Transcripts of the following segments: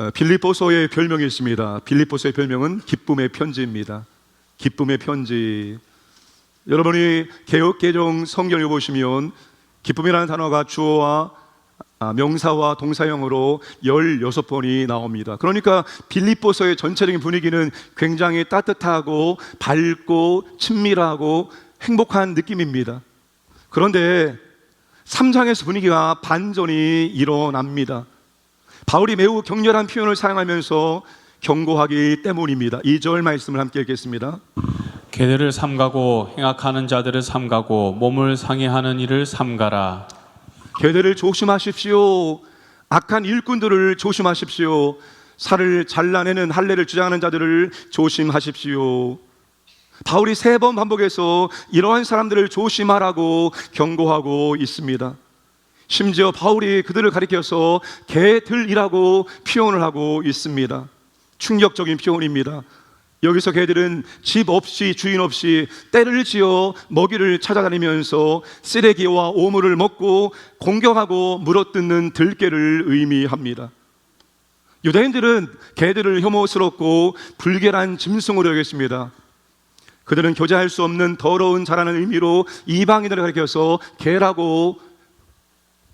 어, 빌립보서의 별명이 있습니다. 빌립보서의 별명은 기쁨의 편지입니다. 기쁨의 편지. 여러분이 개혁 개정 성경을 보시면 기쁨이라는 단어가 주어와 아, 명사와 동사형으로 16번이 나옵니다. 그러니까 빌립보서의 전체적인 분위기는 굉장히 따뜻하고 밝고 친밀하고 행복한 느낌입니다. 그런데 3장에서 분위기가 반전이 일어납니다. 바울이 매우 격렬한 표현을 사용하면서 경고하기 때문입니다. 2절 말씀을 함께 읽겠습니다. 개들을 삼가고 행악하는 자들을 삼가고 몸을 상해하는 일을 삼가라. 개들을 조심하십시오. 악한 일꾼들을 조심하십시오. 살을 잘라내는 할례를 주장하는 자들을 조심하십시오. 바울이 세 번 반복해서 이러한 사람들을 조심하라고 경고하고 있습니다. 심지어 바울이 그들을 가리켜서 개들이라고 표현을 하고 있습니다. 충격적인 표현입니다. 여기서 개들은 집 없이 주인 없이 때를 지어 먹이를 찾아다니면서 쓰레기와 오물을 먹고 공격하고 물어뜯는 들개를 의미합니다. 유대인들은 개들을 혐오스럽고 불결한 짐승으로 여겼습니다. 그들은 교제할 수 없는 더러운 자라는 의미로 이방인들을 가리켜서 개라고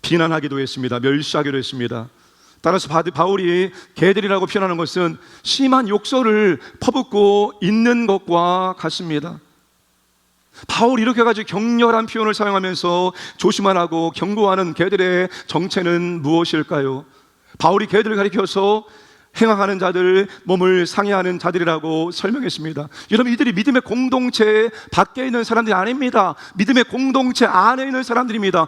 비난하기도 했습니다. 멸시하기도 했습니다. 따라서 바- 바울이 개들이라고 표현하는 것은 심한 욕설을 퍼붓고 있는 것과 같습니다. 바울이 이렇게 가지고 격렬한 표현을 사용하면서 조심하라고 경고하는 개들의 정체는 무엇일까요? 바울이 개들을 가리켜서 행악하는 자들, 몸을 상해하는 자들이라고 설명했습니다. 여러분, 이들이 믿음의 공동체 밖에 있는 사람들이 아닙니다. 믿음의 공동체 안에 있는 사람들입니다.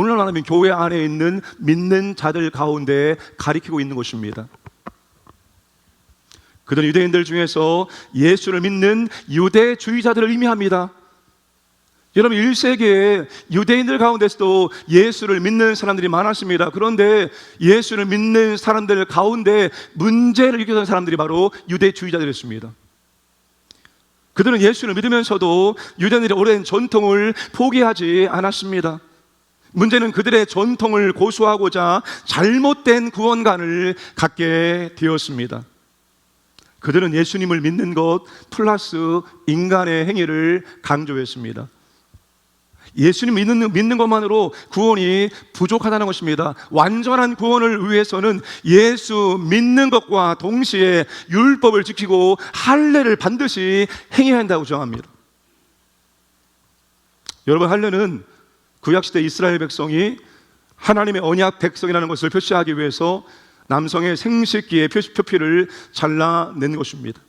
오늘 말하면 교회 안에 있는 믿는 자들 가운데 가리키고 있는 것입니다. 그들은 유대인들 중에서 예수를 믿는 유대주의자들을 의미합니다. 여러분 1세기에 유대인들 가운데서도 예수를 믿는 사람들이 많았습니다. 그런데 예수를 믿는 사람들 가운데 문제를 일으켰던 사람들이 바로 유대주의자들이었습니다. 그들은 예수를 믿으면서도 유대인들의 오랜 전통을 포기하지 않았습니다. 문제는 그들의 전통을 고수하고자 잘못된 구원관을 갖게 되었습니다. 그들은 예수님을 믿는 것 플러스 인간의 행위를 강조했습니다. 예수님 믿는, 믿는 것만으로 구원이 부족하다는 것입니다. 완전한 구원을 위해서는 예수 믿는 것과 동시에 율법을 지키고 할례를 반드시 행해야 한다고 주장합니다. 여러분 할례는 구약시대 이스라엘 백성이 하나님의 언약 백성이라는 것을 표시하기 위해서 남성의 생식기의 표시- 표피를 잘라낸 것입니다.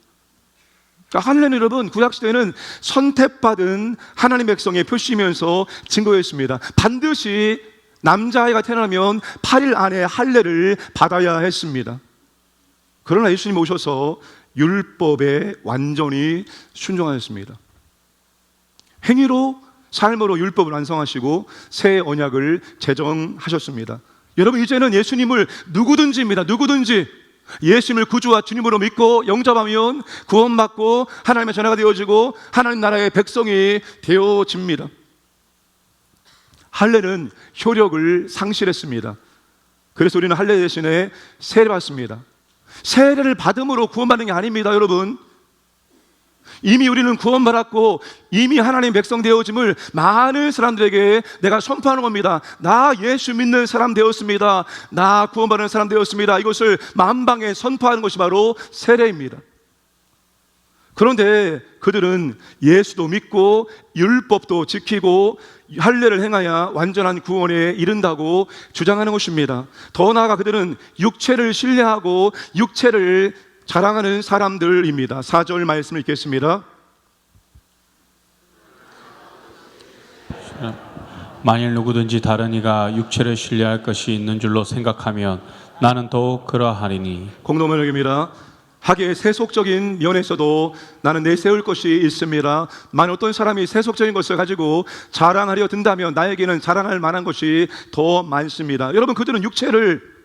그러니까 할례는 여러분 구약 시대에는 선택받은 하나님 백성의 표시면서 증거였습니다. 반드시 남자아이가 태어나면 8일 안에 할례를 받아야 했습니다. 그러나 예수님 오셔서 율법에 완전히 순종하였습니다. 행위로 삶으로 율법을 완성하시고 새 언약을 제정하셨습니다. 여러분 이제는 예수님을 누구든지입니다. 누구든지 예수님을 구주와 주님으로 믿고 영접하면 구원받고 하나님의 전화가 되어지고 하나님 나라의 백성이 되어집니다. 할례는 효력을 상실했습니다. 그래서 우리는 할례 대신에 세례 받습니다. 세례를 받음으로 구원받는 게 아닙니다, 여러분. 이미 우리는 구원받았고 이미 하나님 백성 되어짐을 많은 사람들에게 내가 선포하는 겁니다. 나 예수 믿는 사람 되었습니다. 나 구원받는 사람 되었습니다. 이것을 만방에 선포하는 것이 바로 세례입니다. 그런데 그들은 예수도 믿고 율법도 지키고 할례를 행하여 완전한 구원에 이른다고 주장하는 것입니다. 더 나아가 그들은 육체를 신뢰하고 육체를 자랑하는 사람들입니다. 4절 말씀을 읽겠습니다. 만일 누구든지 다른 이가 육체를 신뢰할 것이 있는 줄로 생각하면 나는 더욱 그러하리니 공동명령입니다. 하기에 세속적인 면에서도 나는 내세울 것이 있습니다. 만약 어떤 사람이 세속적인 것을 가지고 자랑하려 든다면 나에게는 자랑할 만한 것이 더 많습니다. 여러분 그들은 육체를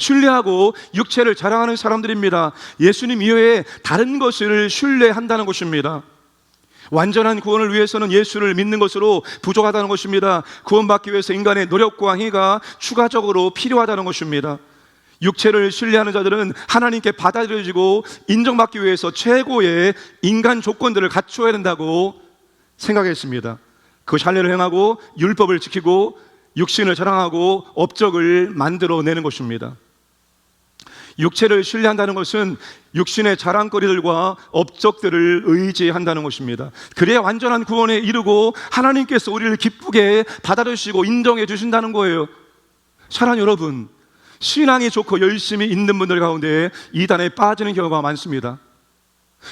신뢰하고 육체를 자랑하는 사람들입니다. 예수님 이외에 다른 것을 신뢰한다는 것입니다. 완전한 구원을 위해서는 예수를 믿는 것으로 부족하다는 것입니다. 구원받기 위해서 인간의 노력과 행위가 추가적으로 필요하다는 것입니다. 육체를 신뢰하는 자들은 하나님께 받아들여지고 인정받기 위해서 최고의 인간 조건들을 갖추어야 된다고 생각했습니다. 그 할례를 행하고 율법을 지키고 육신을 자랑하고 업적을 만들어내는 것입니다. 육체를 신뢰한다는 것은 육신의 자랑거리들과 업적들을 의지한다는 것입니다. 그래야 완전한 구원에 이르고 하나님께서 우리를 기쁘게 받아주시고 인정해 주신다는 거예요. 사랑 여러분, 신앙이 좋고 열심히 있는 분들 가운데 이단에 빠지는 경우가 많습니다.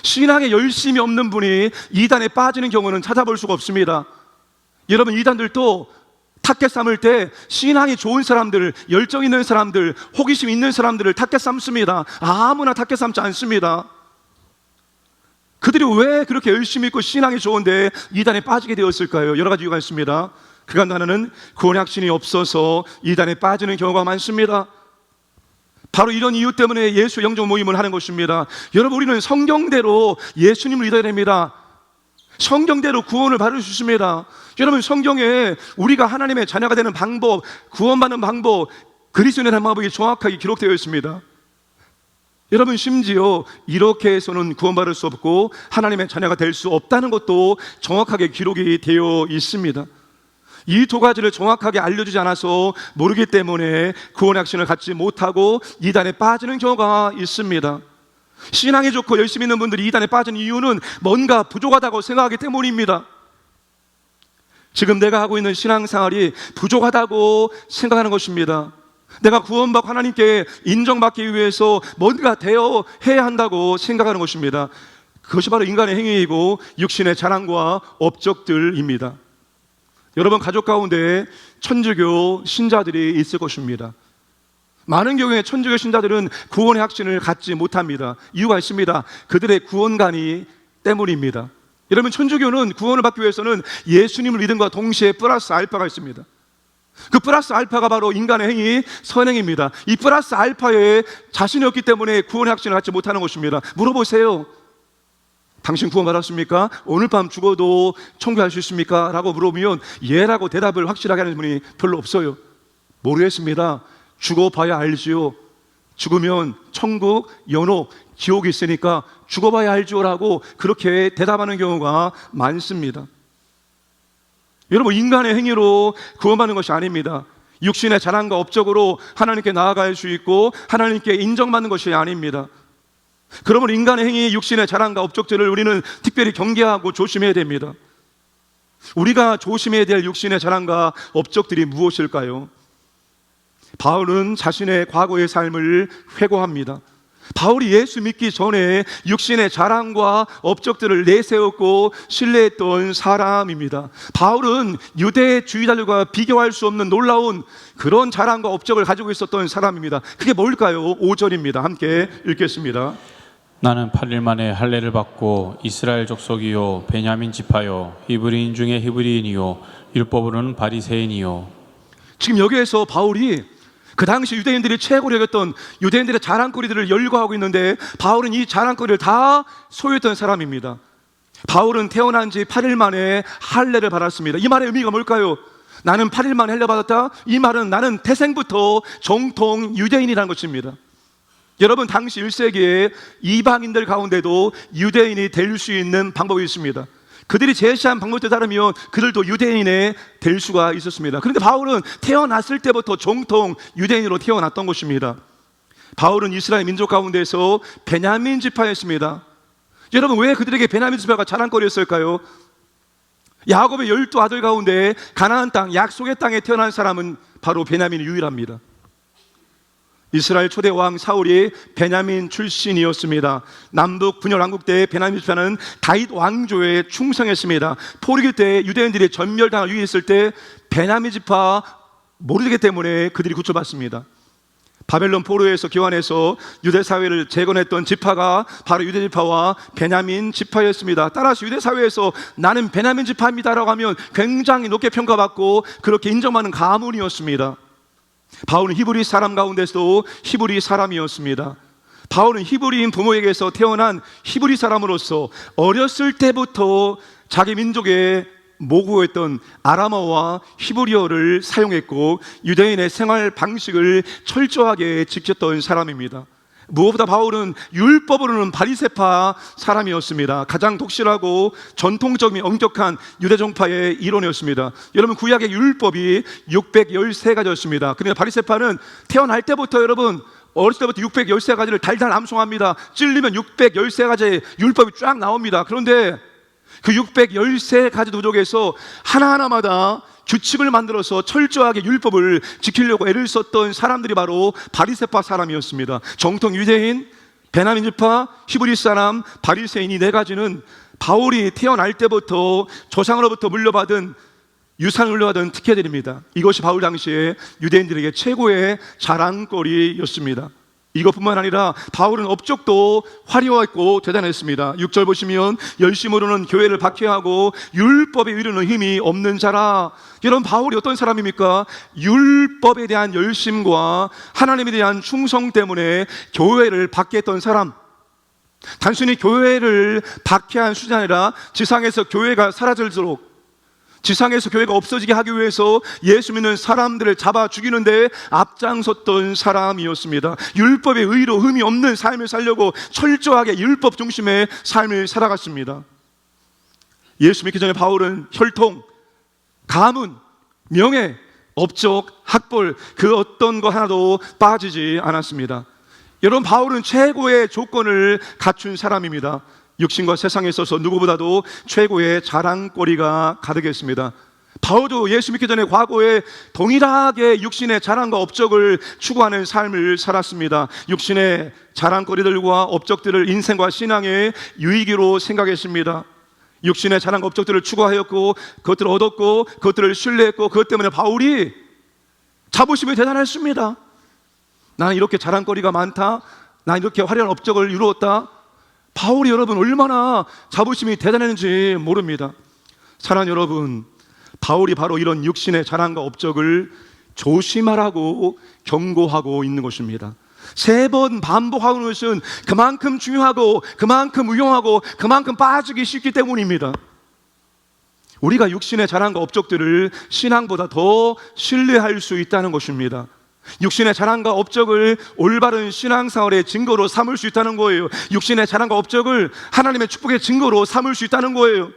신앙에 열심이 없는 분이 이단에 빠지는 경우는 찾아볼 수가 없습니다. 여러분 이단들도 탁계 삼을 때 신앙이 좋은 사람들, 열정 있는 사람들, 호기심 있는 사람들을 탁계 삼습니다. 아무나 탁계 삼지 않습니다. 그들이 왜 그렇게 열심히 있고 신앙이 좋은데 이단에 빠지게 되었을까요? 여러 가지 이유가 있습니다. 그간 나는 구원의 확신이 없어서 이단에 빠지는 경우가 많습니다. 바로 이런 이유 때문에 예수 영적 모임을 하는 것입니다. 여러분 우리는 성경대로 예수님을 믿어야 됩니다. 성경대로 구원을 받을 수 있습니다. 여러분 성경에 우리가 하나님의 자녀가 되는 방법, 구원받는 방법, 그리스도인의 방법이 정확하게 기록되어 있습니다. 여러분 심지어 이렇게 해서는 구원받을 수 없고 하나님의 자녀가 될 수 없다는 것도 정확하게 기록이 되어 있습니다. 이 두 가지를 정확하게 알려주지 않아서 모르기 때문에 구원의 확신을 갖지 못하고 이단에 빠지는 경우가 있습니다. 신앙이 좋고 열심히 있는 분들이 이단에 빠진 이유는 뭔가 부족하다고 생각하기 때문입니다. 지금 내가 하고 있는 신앙생활이 부족하다고 생각하는 것입니다. 내가 구원받고 하나님께 인정받기 위해서 뭔가 되어 해야 한다고 생각하는 것입니다. 그것이 바로 인간의 행위이고 육신의 자랑과 업적들입니다. 여러분 가족 가운데 천주교 신자들이 있을 것입니다. 많은 경우에 천주교 신자들은 구원의 확신을 갖지 못합니다. 이유가 있습니다. 그들의 구원관이 때문입니다. 여러분 천주교는 구원을 받기 위해서는 예수님을 믿음과 동시에 플러스 알파가 있습니다. 그 플러스 알파가 바로 인간의 행위, 선행입니다. 이 플러스 알파에 자신이 없기 때문에 구원의 확신을 갖지 못하는 것입니다. 물어보세요. 당신 구원 받았습니까? 오늘 밤 죽어도 청구할 수 있습니까? 라고 물어보면 예라고 대답을 확실하게 하는 분이 별로 없어요. 모르겠습니다. 죽어봐야 알지요. 죽으면 천국, 연옥, 지옥이 있으니까 죽어봐야 알죠라고 그렇게 대답하는 경우가 많습니다. 여러분 인간의 행위로 구원받는 것이 아닙니다. 육신의 자랑과 업적으로 하나님께 나아갈 수 있고 하나님께 인정받는 것이 아닙니다. 그러면 인간의 행위, 육신의 자랑과 업적들을 우리는 특별히 경계하고 조심해야 됩니다. 우리가 조심해야 될 육신의 자랑과 업적들이 무엇일까요? 바울은 자신의 과거의 삶을 회고합니다. 바울이 예수 믿기 전에 육신의 자랑과 업적들을 내세웠고 신뢰했던 사람입니다. 바울은 유대주의자들과 비교할 수 없는 놀라운 그런 자랑과 업적을 가지고 있었던 사람입니다. 그게 뭘까요? 5절입니다. 함께 읽겠습니다. 나는 8일 만에 할례를 받고 이스라엘 족속이요 베냐민 지파요 히브리인 중에 히브리인이요 율법으로는 바리새인이요 지금 여기에서 바울이 그 당시 유대인들이 최고로 여겼던 유대인들의 자랑거리들을 열거하고 있는데 바울은 이 자랑거리를 다 소유했던 사람입니다. 바울은 태어난 지 8일 만에 할례를 받았습니다. 이 말의 의미가 뭘까요? 나는 8일 만에 할례 받았다. 이 말은 나는 태생부터 정통 유대인이라는 것입니다. 여러분 당시 1세기에 이방인들 가운데도 유대인이 될 수 있는 방법이 있습니다. 그들이 제시한 방법에 따르면 그들도 유대인에 될 수가 있었습니다. 그런데 바울은 태어났을 때부터 정통 유대인으로 태어났던 것입니다. 바울은 이스라엘 민족 가운데서 베냐민 지파였습니다. 여러분 왜 그들에게 베냐민 지파가 자랑거리였을까요? 야곱의 열두 아들 가운데 가나안 땅 약속의 땅에 태어난 사람은 바로 베냐민이 유일합니다. 이스라엘 초대 왕 사울이 베냐민 출신이었습니다. 남북 분열 왕국 때 베냐민 지파는 다윗 왕조에 충성했습니다. 포르기 때 유대인들이 전멸당을 위했을 때 베냐민 지파 모르기 때문에 그들이 구출받습니다. 바벨론 포로에서 교환해서 유대 사회를 재건했던 지파가 바로 유대 지파와 베냐민 지파였습니다. 따라서 유대 사회에서 나는 베냐민 지파입니다라고 하면 굉장히 높게 평가받고 그렇게 인정받는 가문이었습니다. 바울은 히브리 사람 가운데서도 히브리 사람이었습니다. 바울은 히브리인 부모에게서 태어난 히브리 사람으로서 어렸을 때부터 자기 민족의 모국어였던 아람어와 히브리어를 사용했고 유대인의 생활 방식을 철저하게 지켰던 사람입니다. 무엇보다 바울은 율법으로는 바리세파 사람이었습니다. 가장 독실하고 전통적인 엄격한 유대 종파의 이론이었습니다. 여러분 구약의 율법이 613가지였습니다. 그런데 바리세파는 태어날 때부터 여러분 어렸을 때부터 613가지를 달달 암송합니다. 찔리면 613가지의 율법이 쫙 나옵니다. 그런데 그 613가지 도족에서 하나하나마다 규칙을 만들어서 철저하게 율법을 지키려고 애를 썼던 사람들이 바로 바리세파 사람이었습니다. 정통 유대인, 베냐민 지파, 히브리 사람, 바리새인 이 네 가지는 바울이 태어날 때부터 조상으로부터 물려받은 유산을 물려받은 특혜들입니다. 이것이 바울 당시에 유대인들에게 최고의 자랑거리였습니다. 이것뿐만 아니라 바울은 업적도 화려했고 대단했습니다. 6절 보시면 열심으로는 교회를 박해하고 율법에 이르는 힘이 없는 자라. 여러분 바울이 어떤 사람입니까? 율법에 대한 열심과 하나님에 대한 충성 때문에 교회를 박해했던 사람. 단순히 교회를 박해한 수준이 아니라 지상에서 교회가 사라질수록 지상에서 교회가 없어지게 하기 위해서 예수 믿는 사람들을 잡아 죽이는데 앞장섰던 사람이었습니다. 율법의 의로 흠이 없는 삶을 살려고 철저하게 율법 중심의 삶을 살아갔습니다. 예수 믿기 전에 바울은 혈통, 가문, 명예, 업적, 학벌 그 어떤 거 하나도 빠지지 않았습니다. 여러분 바울은 최고의 조건을 갖춘 사람입니다. 육신과 세상에 있어서 누구보다도 최고의 자랑거리가 가득했습니다. 바울도 예수 믿기 전에 과거에 동일하게 육신의 자랑과 업적을 추구하는 삶을 살았습니다. 육신의 자랑거리들과 업적들을 인생과 신앙의 유익으로 생각했습니다. 육신의 자랑과 업적들을 추구하였고 그것들을 얻었고 그것들을 신뢰했고 그것 때문에 바울이 자부심이 대단했습니다. 나는 이렇게 자랑거리가 많다. 나는 이렇게 화려한 업적을 이루었다. 바울이 여러분 얼마나 자부심이 대단했는지 모릅니다. 사랑 여러분, 바울이 바로 이런 육신의 자랑과 업적을 조심하라고 경고하고 있는 것입니다. 세 번 반복하는 것은 그만큼 중요하고 그만큼 유용하고 그만큼 빠지기 쉽기 때문입니다. 우리가 육신의 자랑과 업적들을 신앙보다 더 신뢰할 수 있다는 것입니다. 육신의 자랑과 업적을 올바른 신앙생활의 증거로 삼을 수 있다는 거예요. 육신의 자랑과 업적을 하나님의 축복의 증거로 삼을 수 있다는 거예요.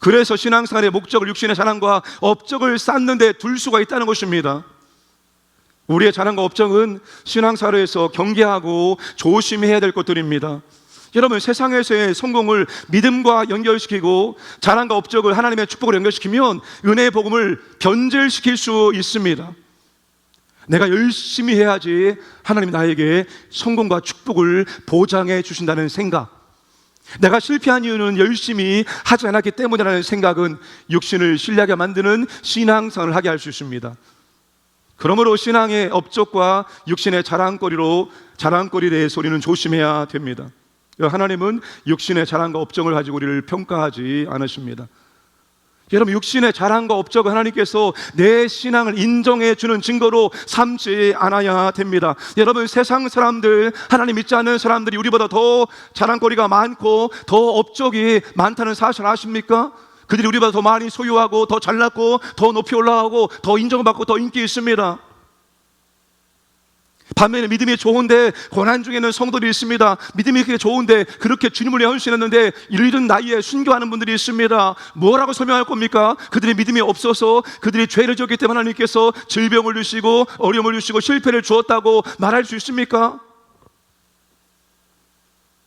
그래서 신앙생활의 목적을 육신의 자랑과 업적을 쌓는데 둘 수가 있다는 것입니다. 우리의 자랑과 업적은 신앙생활에서 경계하고 조심해야 될 것들입니다. 여러분 세상에서의 성공을 믿음과 연결시키고 자랑과 업적을 하나님의 축복으로 연결시키면 은혜의 복음을 변질시킬 수 있습니다. 내가 열심히 해야지 하나님 나에게 성공과 축복을 보장해 주신다는 생각. 내가 실패한 이유는 열심히 하지 않았기 때문이라는 생각은 육신을 신뢰하게 만드는 신앙생활을 하게 할 수 있습니다. 그러므로 신앙의 업적과 육신의 자랑거리로 자랑거리에 대해서 우리는 조심해야 됩니다. 하나님은 육신의 자랑과 업적을 가지고 우리를 평가하지 않으십니다. 여러분 육신의 자랑과 업적을 하나님께서 내 신앙을 인정해 주는 증거로 삼지 않아야 됩니다. 여러분 세상 사람들 하나님 믿지 않는 사람들이 우리보다 더 자랑거리가 많고 더 업적이 많다는 사실 아십니까? 그들이 우리보다 더 많이 소유하고 더 잘났고 더 높이 올라가고 더 인정받고 더 인기 있습니다. 반면에 믿음이 좋은데 고난 중에는 성도들이 있습니다. 믿음이 그렇게 좋은데 그렇게 주님을 헌신했는데 이른 나이에 순교하는 분들이 있습니다. 뭐라고 설명할 겁니까? 그들의 믿음이 없어서 그들이 죄를 지었기 때문에 하나님께서 질병을 주시고 어려움을 주시고 실패를 주었다고 말할 수 있습니까?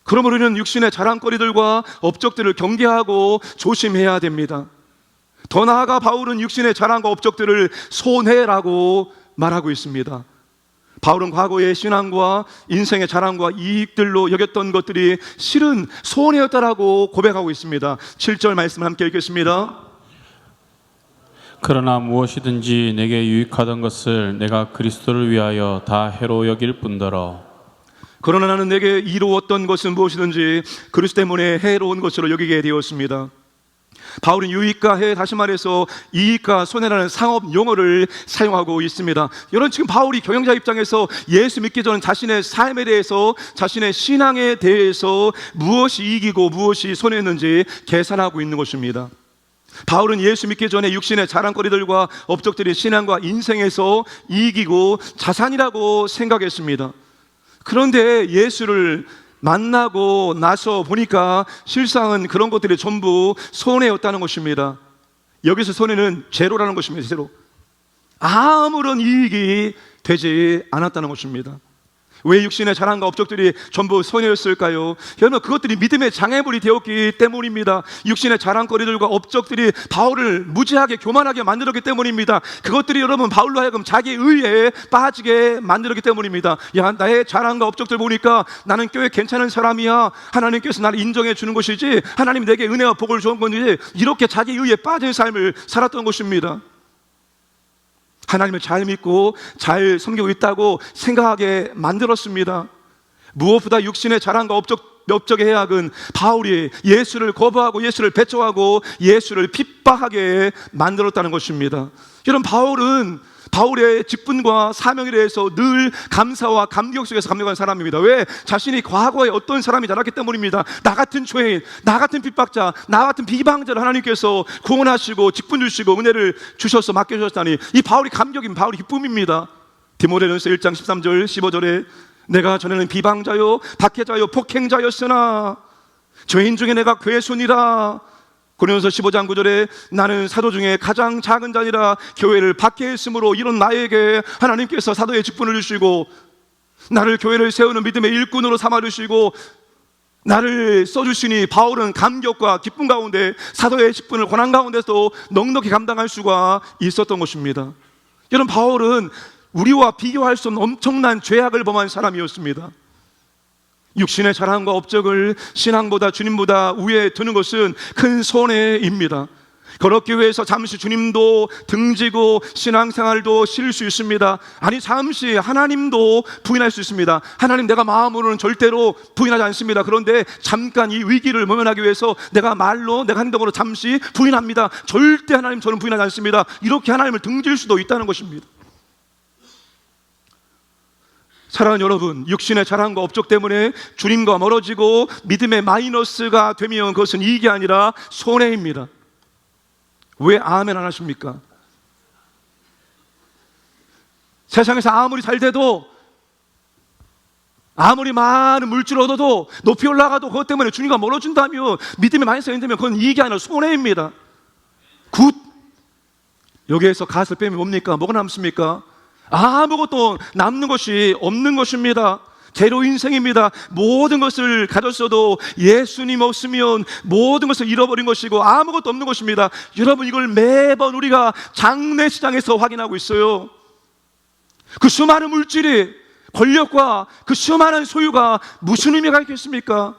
그러므로 우리는 육신의 자랑거리들과 업적들을 경계하고 조심해야 됩니다. 더 나아가 바울은 육신의 자랑과 업적들을 손해라고 말하고 있습니다. 바울은 과거의 신앙과 인생의 자랑과 이익들로 여겼던 것들이 실은 손해였다라고 고백하고 있습니다. 7절 말씀 함께 읽겠습니다. 그러나 무엇이든지 내게 유익하던 것을 내가 그리스도를 위하여 다 해로 여길 뿐더러 그러나 나는 내게 이루었던 것은 무엇이든지 그리스도 때문에 해로운 것으로 여기게 되었습니다. 바울은 유익과 해 다시 말해서 이익과 손해라는 상업 용어를 사용하고 있습니다. 여러분 지금 바울이 경영자 입장에서 예수 믿기 전 자신의 삶에 대해서 자신의 신앙에 대해서 무엇이 이익이고 무엇이 손해였는지 계산하고 있는 것입니다. 바울은 예수 믿기 전에 육신의 자랑거리들과 업적들이 신앙과 인생에서 이기고 자산이라고 생각했습니다. 그런데 예수를 만나고 나서 보니까 실상은 그런 것들이 전부 손해였다는 것입니다. 여기서 손해는 제로라는 것입니다. 제로. 아무런 이익이 되지 않았다는 것입니다. 왜 육신의 자랑과 업적들이 전부 손해였을까요? 여러분 그것들이 믿음의 장애물이 되었기 때문입니다. 육신의 자랑거리들과 업적들이 바울을 무지하게 교만하게 만들었기 때문입니다. 그것들이 여러분 바울로 하여금 자기 의에 빠지게 만들었기 때문입니다. 야 나의 자랑과 업적들 보니까 나는 꽤 괜찮은 사람이야. 하나님께서 나를 인정해 주는 것이지 하나님 내게 은혜와 복을 주는 건지 이렇게 자기 의에 빠진 삶을 살았던 것입니다. 하나님을 잘 믿고 잘 섬기고 있다고 생각하게 만들었습니다. 무엇보다 육신의 자랑과 업적 업적의 해악은 바울이 예수를 거부하고 예수를 배척하고 예수를 핍박하게 만들었다는 것입니다. 여러분 바울은 바울의 직분과 사명에 대해서 늘 감사와 감격 속에서 감격한 사람입니다. 왜? 자신이 과거에 어떤 사람이 자랐기 때문입니다. 나 같은 죄인, 나 같은 핍박자, 나 같은 비방자를 하나님께서 구원하시고 직분 주시고 은혜를 주셔서 맡겨주셨다니 이 바울이 감격인 바울이 기쁨입니다. 디모데전서 1장 13절 15절에 내가 전에는 비방자요 박해자요 폭행자였으나 죄인 중에 내가 괴순이라 고린도서 15장 9절에 나는 사도 중에 가장 작은 자니라 교회를 박해했으므로 이런 나에게 하나님께서 사도의 직분을 주시고 나를 교회를 세우는 믿음의 일꾼으로 삼아 주시고 나를 써주시니 바울은 감격과 기쁨 가운데 사도의 직분을 고난 가운데서 넉넉히 감당할 수가 있었던 것입니다. 여러분 바울은 우리와 비교할 수 없는 엄청난 죄악을 범한 사람이었습니다. 육신의 자랑과 업적을 신앙보다 주님보다 위에 두는 것은 큰 손해입니다. 그렇기 위해서 잠시 주님도 등지고 신앙생활도 쉴수 있습니다. 아니 잠시 하나님도 부인할 수 있습니다. 하나님 내가 마음으로는 절대로 부인하지 않습니다. 그런데 잠깐 이 위기를 모면하기 위해서 내가 말로 내가 행동으로 잠시 부인합니다. 절대 하나님 저는 부인하지 않습니다. 이렇게 하나님을 등질 수도 있다는 것입니다. 사랑하는 여러분, 육신의 자랑과 업적 때문에 주님과 멀어지고 믿음의 마이너스가 되면 그것은 이익이 아니라 손해입니다. 왜 아멘 안 하십니까? 세상에서 아무리 잘 돼도 아무리 많은 물질을 얻어도 높이 올라가도 그것 때문에 주님과 멀어진다면 믿음의 마이너스가 된다면 그건 이익이 아니라 손해입니다. 굿. 여기에서 갓을 빼면 뭡니까? 뭐가 남습니까? 아무것도 남는 것이 없는 것입니다. 제로 인생입니다. 모든 것을 가졌어도 예수님 없으면 모든 것을 잃어버린 것이고 아무것도 없는 것입니다. 여러분 이걸 매번 우리가 장례시장에서 확인하고 있어요. 그 수많은 물질이 권력과 그 수많은 소유가 무슨 의미가 있겠습니까?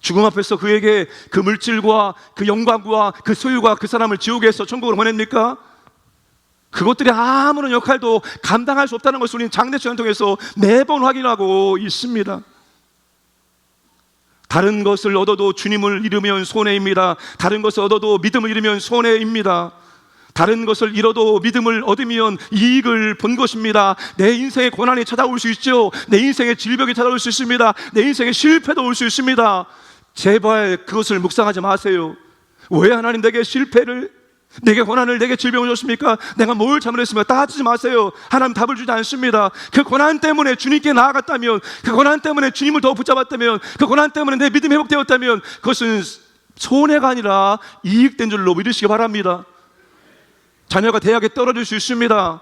죽음 앞에서 그에게 그 물질과 그 영광과 그 소유가 그 사람을 지옥에서 천국으로 보냅니까? 그것들이 아무런 역할도 감당할 수 없다는 것을 우리는 장례식을 통해서 매번 확인하고 있습니다. 다른 것을 얻어도 주님을 잃으면 손해입니다. 다른 것을 얻어도 믿음을 잃으면 손해입니다. 다른 것을 잃어도 믿음을 얻으면 이익을 본 것입니다. 내 인생의 고난이 찾아올 수 있죠. 내 인생의 질병이 찾아올 수 있습니다. 내 인생의 실패도 올 수 있습니다. 제발 그것을 묵상하지 마세요. 왜 하나님 내게 실패를 내게 고난을 내게 질병을 줬습니까? 내가 뭘 잘못했습니까? 따지지 마세요. 하나님 답을 주지 않습니다. 그 고난 때문에 주님께 나아갔다면, 그 고난 때문에 주님을 더 붙잡았다면, 그 고난 때문에 내 믿음이 회복되었다면, 그것은 손해가 아니라 이익된 줄로 믿으시기 바랍니다. 자녀가 대학에 떨어질 수 있습니다.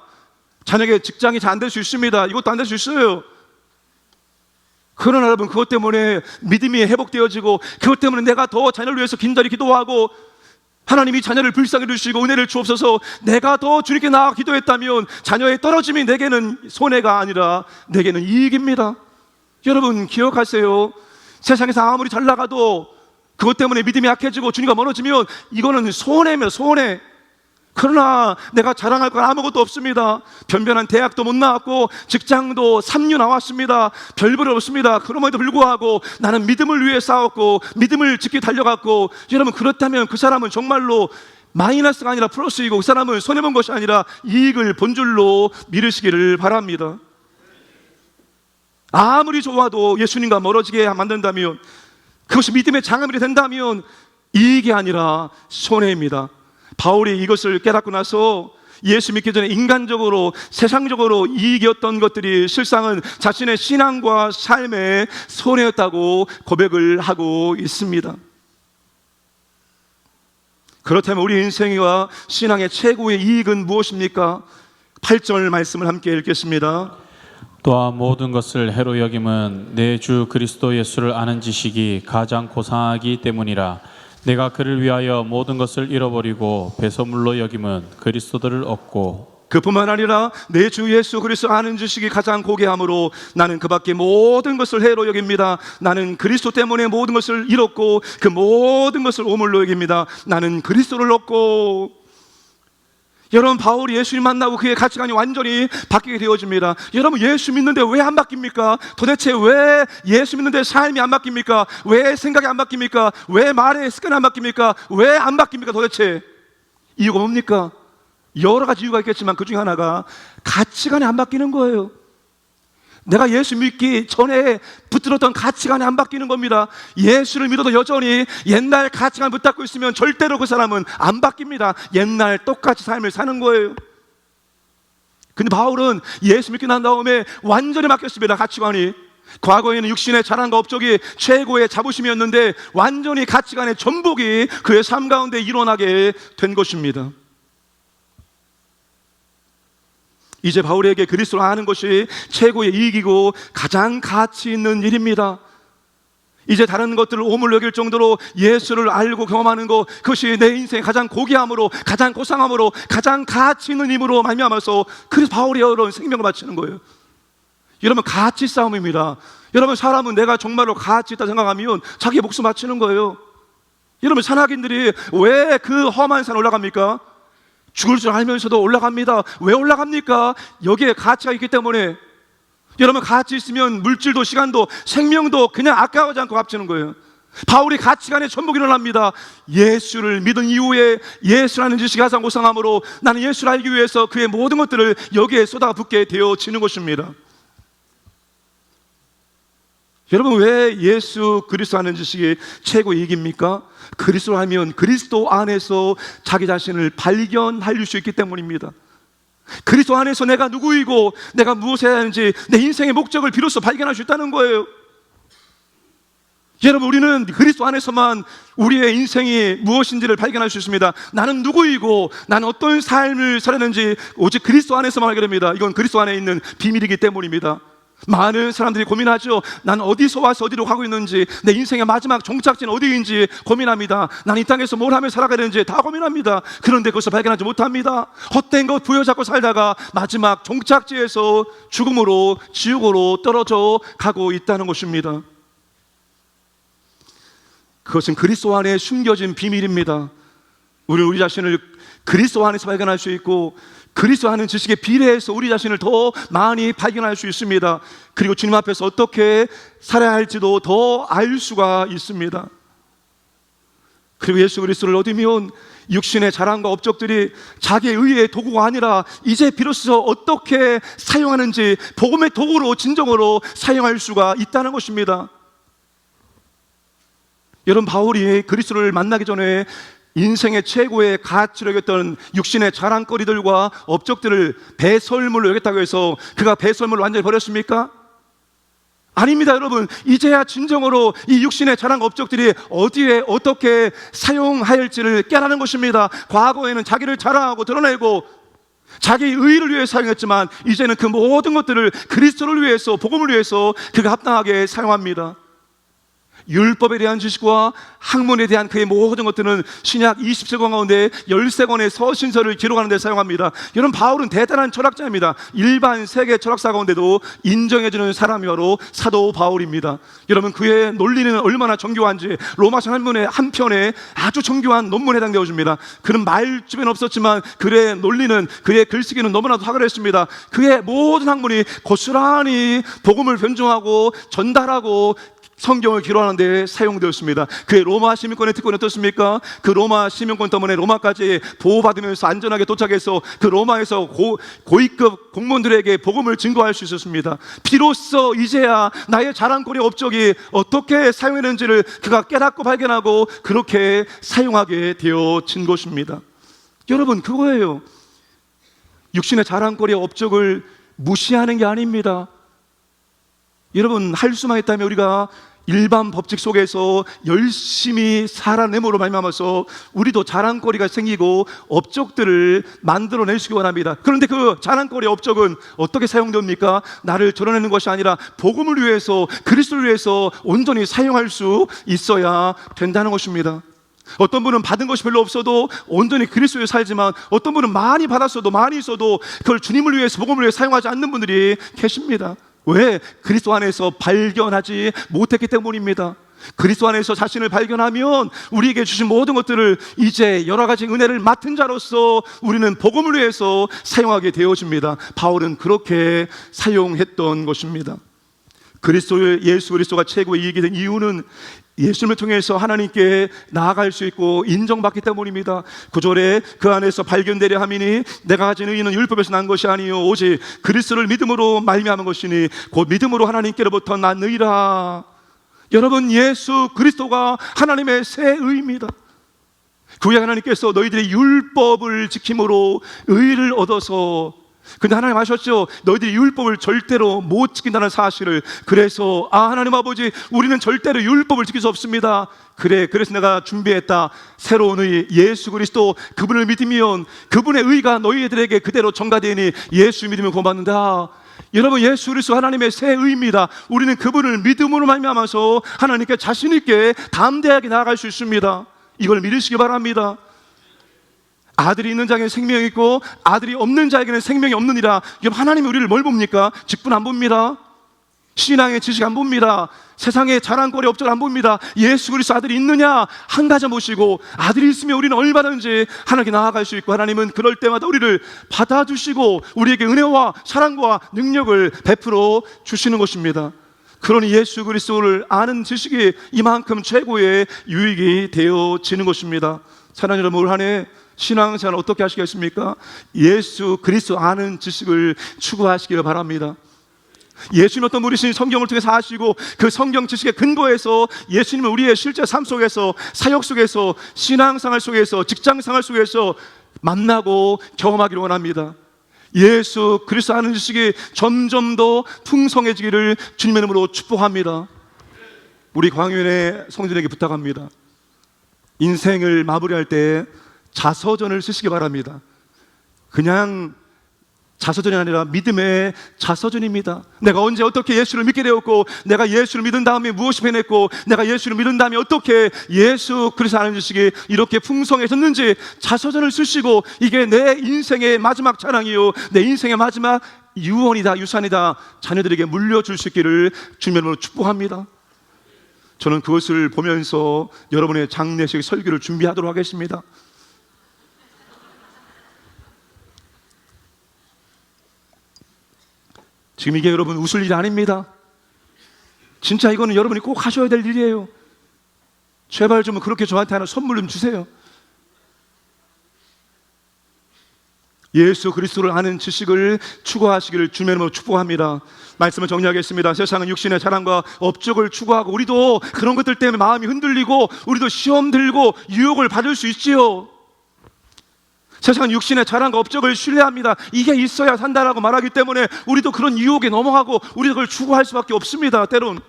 자녀에게 직장이 잘 안 될 수 있습니다. 이것도 안 될 수 있어요. 그러나 여러분, 그것 때문에 믿음이 회복되어지고, 그것 때문에 내가 더 자녀를 위해서 긴절히 기도하고, 하나님이 자녀를 불쌍히 주시고 은혜를 주옵소서 내가 더 주님께 나아 기도했다면 자녀의 떨어짐이 내게는 손해가 아니라 내게는 이익입니다. 여러분 기억하세요. 세상에서 아무리 잘 나가도 그것 때문에 믿음이 약해지고 주님과 멀어지면 이거는 손해입니다. 손해. 그러나 내가 자랑할 건 아무것도 없습니다. 변변한 대학도 못 나왔고 직장도 3년 나왔습니다. 별볼 없습니다. 그럼에도 불구하고 나는 믿음을 위해 싸웠고 믿음을 지키 달려갔고 여러분 그렇다면 그 사람은 정말로 마이너스가 아니라 플러스이고 그 사람은 손해본 것이 아니라 이익을 본 줄로 믿으시기를 바랍니다. 아무리 좋아도 예수님과 멀어지게 만든다면 그것이 믿음의 장애물이 된다면 이익이 아니라 손해입니다. 바울이 이것을 깨닫고 나서 예수 믿기 전에 인간적으로 세상적으로 이익이었던 것들이 실상은 자신의 신앙과 삶의 손해였다고 고백을 하고 있습니다. 그렇다면 우리 인생과 신앙의 최고의 이익은 무엇입니까? 8절 말씀을 함께 읽겠습니다. 또한 모든 것을 해로 여김은 내 주 그리스도 예수를 아는 지식이 가장 고상하기 때문이라 내가 그를 위하여 모든 것을 잃어버리고 배설물로 여김은 그리스도를 얻고 그뿐만 아니라 내 주 예수 그리스도 아는 지식이 가장 고귀함으로 나는 그밖에 모든 것을 해로 여깁니다. 나는 그리스도 때문에 모든 것을 잃었고 그 모든 것을 오물로 여깁니다. 나는 그리스도를 얻고 여러분 바울이 예수님 만나고 그의 가치관이 완전히 바뀌게 되어집니다. 여러분 예수 믿는데 왜 안 바뀝니까? 도대체 왜 예수 믿는데 삶이 안 바뀝니까? 왜 생각이 안 바뀝니까? 왜 말의 습관이 안 바뀝니까? 왜 안 바뀝니까? 도대체 이유가 뭡니까? 여러 가지 이유가 있겠지만 그 중에 하나가 가치관이 안 바뀌는 거예요. 내가 예수 믿기 전에 붙들었던 가치관이 안 바뀌는 겁니다. 예수를 믿어도 여전히 옛날 가치관 붙잡고 있으면 절대로 그 사람은 안 바뀝니다. 옛날 똑같이 삶을 사는 거예요. 근데 바울은 예수 믿고 난 다음에 완전히 바뀌었습니다. 가치관이. 과거에는 육신의 자랑과 업적이 최고의 자부심이었는데 완전히 가치관의 전복이 그의 삶 가운데 일어나게 된 것입니다. 이제 바울에게 그리스도를 아는 것이 최고의 이익이고 가장 가치 있는 일입니다. 이제 다른 것들을 오물 여길 정도로 예수를 알고 경험하는 것 그것이 내 인생의 가장 고귀함으로 가장 고상함으로 가장 가치 있는 힘으로 말미암아서 그래서 바울이 여러분 생명을 바치는 거예요. 여러분 가치 싸움입니다. 여러분 사람은 내가 정말로 가치 있다 생각하면 자기 목숨 바치는 거예요. 여러분 산악인들이 왜 그 험한 산 올라갑니까? 죽을 줄 알면서도 올라갑니다. 왜 올라갑니까? 여기에 가치가 있기 때문에. 여러분 가치 있으면 물질도 시간도 생명도 그냥 아까워지 않고 값지는 거예요. 바울이 가치관의 전복이 일어납니다. 예수를 믿은 이후에 예수라는 지식이 가장 고상함으로 나는 예수를 알기 위해서 그의 모든 것들을 여기에 쏟아붓게 되어지는 것입니다. 여러분 왜 예수 그리스도 하는 지식이 최고 이익입니까? 그리스도 하면 그리스도 안에서 자기 자신을 발견할 수 있기 때문입니다. 그리스도 안에서 내가 누구이고 내가 무엇을 해야 하는지 내 인생의 목적을 비로소 발견할 수 있다는 거예요. 여러분 우리는 그리스도 안에서만 우리의 인생이 무엇인지를 발견할 수 있습니다. 나는 누구이고 나는 어떤 삶을 살았는지 오직 그리스도 안에서만 알게 됩니다. 이건 그리스도 안에 있는 비밀이기 때문입니다. 많은 사람들이 고민하죠. 난 어디서 와서 어디로 가고 있는지, 내 인생의 마지막 종착지는 어디인지 고민합니다. 난 이 땅에서 뭘 하며 살아가야 되는지 다 고민합니다. 그런데 그것을 발견하지 못합니다. 헛된 것 부여잡고 살다가 마지막 종착지에서 죽음으로, 지옥으로 떨어져 가고 있다는 것입니다. 그것은 그리스도 안에 숨겨진 비밀입니다. 우리는 우리 자신을 그리스도 안에서 발견할 수 있고 그리스도 하는 지식에 비례해서 우리 자신을 더 많이 발견할 수 있습니다. 그리고 주님 앞에서 어떻게 살아야 할지도 더 알 수가 있습니다. 그리고 예수 그리스도를 얻으면 육신의 자랑과 업적들이 자기의 의의 도구가 아니라 이제 비로소 어떻게 사용하는지 복음의 도구로 진정으로 사용할 수가 있다는 것입니다. 여러분 바울이 그리스도를 만나기 전에 인생의 최고의 가치로 여겼던 육신의 자랑거리들과 업적들을 배설물로 여겼다고 해서 그가 배설물을 완전히 버렸습니까? 아닙니다, 여러분. 이제야 진정으로 이 육신의 자랑 업적들이 어디에 어떻게 사용할지를 깨닫는 것입니다. 과거에는 자기를 자랑하고 드러내고 자기 의를 위해 사용했지만 이제는 그 모든 것들을 그리스도를 위해서 복음을 위해서 그가 합당하게 사용합니다. 율법에 대한 지식과 학문에 대한 그의 모든 것들은 신약 20세권 가운데 13권의 서신서를 기록하는 데 사용합니다. 여러분 바울은 대단한 철학자입니다. 일반 세계 철학사 가운데도 인정해주는 사람이 바로 사도 바울입니다. 여러분 그의 논리는 얼마나 정교한지 로마서 한문의 한 편에 아주 정교한 논문에 해당되어 줍니다. 그는 말주변 없었지만 그의 논리는 그의 글쓰기는 너무나도 탁월했습니다. 그의 모든 학문이 고스란히 복음을 변종하고 전달하고 성경을 기록하는 데 사용되었습니다. 그의 로마 시민권의 특권이 어떻습니까? 그 로마 시민권 때문에 로마까지 보호받으면서 안전하게 도착해서 그 로마에서 고, 고위급 공무원들에게 복음을 증거할 수 있었습니다. 비로소 이제야 나의 자랑거리 업적이 어떻게 사용했는지를 그가 깨닫고 발견하고 그렇게 사용하게 되어진 것입니다. 여러분 그거예요. 육신의 자랑거리의 업적을 무시하는 게 아닙니다. 여러분 할 수만 있다면 우리가 일반 법칙 속에서 열심히 살아내므로 말미암아서 우리도 자랑거리가 생기고 업적들을 만들어낼 수 원합니다. 그런데 그 자랑거리 업적은 어떻게 사용됩니까? 나를 드러내는 것이 아니라 복음을 위해서 그리스도를 위해서 온전히 사용할 수 있어야 된다는 것입니다. 어떤 분은 받은 것이 별로 없어도 온전히 그리스도에 살지만 어떤 분은 많이 받았어도 많이 있어도 그걸 주님을 위해서 복음을 위해 사용하지 않는 분들이 계십니다. 왜? 그리스도 안에서 발견하지 못했기 때문입니다. 그리스도 안에서 자신을 발견하면 우리에게 주신 모든 것들을 이제 여러 가지 은혜를 맡은 자로서 우리는 복음을 위해서 사용하게 되어집니다. 바울은 그렇게 사용했던 것입니다. 그리스도의 예수 그리스도가 최고의 이익이 된 이유는 예수님을 통해서 하나님께 나아갈 수 있고 인정받기 때문입니다. 구절에 그 안에서 발견되려 함이니 내가 가진 의는 율법에서 난 것이 아니요 오직 그리스도를 믿음으로 말미암은 것이니 곧 믿음으로 하나님께로부터 난 의라. 여러분 예수 그리스도가 하나님의 새 의입니다. 구약 하나님께서 너희들의 율법을 지킴으로 의를 얻어서 근데 하나님 아셨죠? 너희들이 율법을 절대로 못 지킨다는 사실을 그래서 아 하나님 아버지 우리는 절대로 율법을 지킬 수 없습니다. 그래 그래서 내가 준비했다 새로운 의 예수 그리스도 그분을 믿으면 그분의 의가 너희들에게 그대로 전가되니 예수 믿으면 고맙는다. 여러분 예수 그리스도 하나님의 새 의입니다. 우리는 그분을 믿음으로 말미암아서 하나님께 자신 있게 담대하게 나아갈 수 있습니다. 이걸 믿으시기 바랍니다. 아들이 있는 자에게는 생명이 있고 아들이 없는 자에게는 생명이 없느니라. 이게 하나님이 우리를 뭘 봅니까? 직분 안 봅니다. 신앙의 지식 안 봅니다. 세상의 자랑거리 업적 안 봅니다. 예수 그리스도 아들이 있느냐 한 가지 보시고 아들이 있으면 우리는 얼마든지 하나님께 나아갈 수 있고 하나님은 그럴 때마다 우리를 받아주시고 우리에게 은혜와 사랑과 능력을 베풀어 주시는 것입니다. 그러니 예수 그리스도를 아는 지식이 이만큼 최고의 유익이 되어지는 것입니다. 사랑하는 여러분 올 한해 신앙생활 어떻게 하시겠습니까? 예수 그리스도 아는 지식을 추구하시기를 바랍니다. 예수님 어떤 분이신 성경을 통해서 하시고 그 성경 지식의 근거에서 예수님을 우리의 실제 삶 속에서 사역 속에서 신앙생활 속에서 직장생활 속에서 만나고 경험하기를 원합니다. 예수 그리스도 아는 지식이 점점 더 풍성해지기를 주님의 이름으로 축복합니다. 우리 광윤의 성도들에게 부탁합니다. 인생을 마무리할 때 자서전을 쓰시기 바랍니다. 그냥 자서전이 아니라 믿음의 자서전입니다. 내가 언제 어떻게 예수를 믿게 되었고, 내가 예수를 믿은 다음에 무엇이 변했고, 내가 예수를 믿은 다음에 어떻게 예수 그리스도 아는 지식이 이렇게 풍성해졌는지 자서전을 쓰시고 이게 내 인생의 마지막 자랑이요, 내 인생의 마지막 유언이다, 유산이다, 자녀들에게 물려줄 수 있기를 주님으로 축복합니다. 저는 그것을 보면서 여러분의 장례식 설교를 준비하도록 하겠습니다. 지금 이게 여러분 웃을 일이 아닙니다. 진짜 이거는 여러분이 꼭 하셔야 될 일이에요. 제발 좀 그렇게 저한테 하나 선물 좀 주세요. 예수 그리스도를 아는 지식을 추구하시기를 주님의 이름으로 축복합니다. 말씀을 정리하겠습니다. 세상은 육신의 자랑과 업적을 추구하고 우리도 그런 것들 때문에 마음이 흔들리고 우리도 시험 들고 유혹을 받을 수 있지요. 세상은 육신의 자랑과 업적을 신뢰합니다. 이게 있어야 산다라고 말하기 때문에 우리도 그런 유혹에 넘어가고 우리도 그걸 추구할 수밖에 없습니다. 때론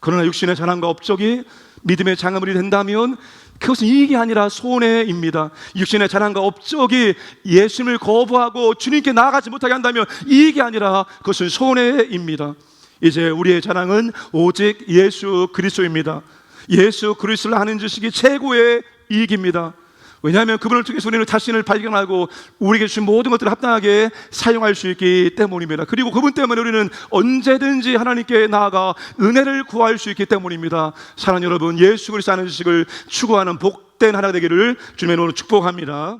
그러나 육신의 자랑과 업적이 믿음의 장애물이 된다면 그것은 이익이 아니라 손해입니다. 육신의 자랑과 업적이 예수님을 거부하고 주님께 나아가지 못하게 한다면 이익이 아니라 그것은 손해입니다. 이제 우리의 자랑은 오직 예수 그리스도입니다. 예수 그리스도를 아는 지식이 최고의 이익입니다. 왜냐하면 그분을 통해서 우리는 자신을 발견하고 우리에게 주신 모든 것들을 합당하게 사용할 수 있기 때문입니다. 그리고 그분 때문에 우리는 언제든지 하나님께 나아가 은혜를 구할 수 있기 때문입니다. 사랑하는 여러분, 예수 그리스도 아는 지식을 추구하는 복된 하나 되기를 주님의 이름으로 축복합니다.